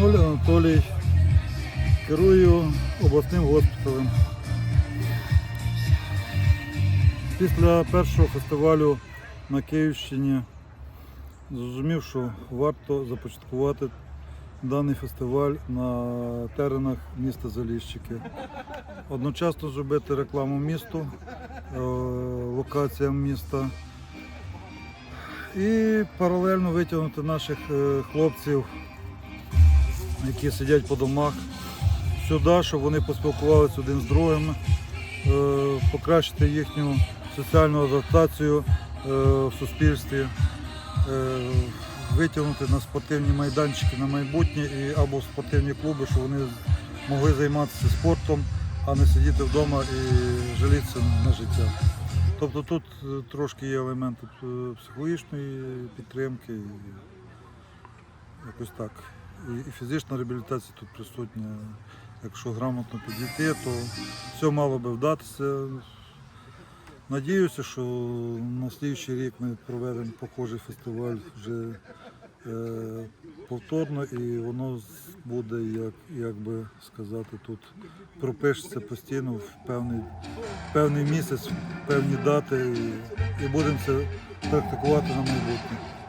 Нуль Анатолій. Керую обласним госпіталем. Після першого фестивалю на Київщині зрозумів, що варто започаткувати даний фестиваль на теренах міста Заліщики. Одночасно зробити рекламу місту, е, локаціям міста. І паралельно витягнути наших е, хлопців, які сидять по домах, сюди, щоб вони поспілкувалися один з другим, е, покращити їхню соціальну адаптацію е, в суспільстві, е, витягнути на спортивні майданчики на майбутнє і або в спортивні клуби, щоб вони могли займатися спортом, а не сидіти вдома і жалітися на життя. Тобто тут трошки є елемент е, психологічної підтримки, якось так. І, фізична реабілітація тут присутня. Якщо грамотно підійти, то все мало би вдатися. Надіюся, що на слідчий рік ми проведемо похожий фестиваль вже е, повторно і воно буде, як, як би сказати, тут пропишеться постійно в певний, певний місяць, в певні дати і, і будемо це практикувати на майбутнє.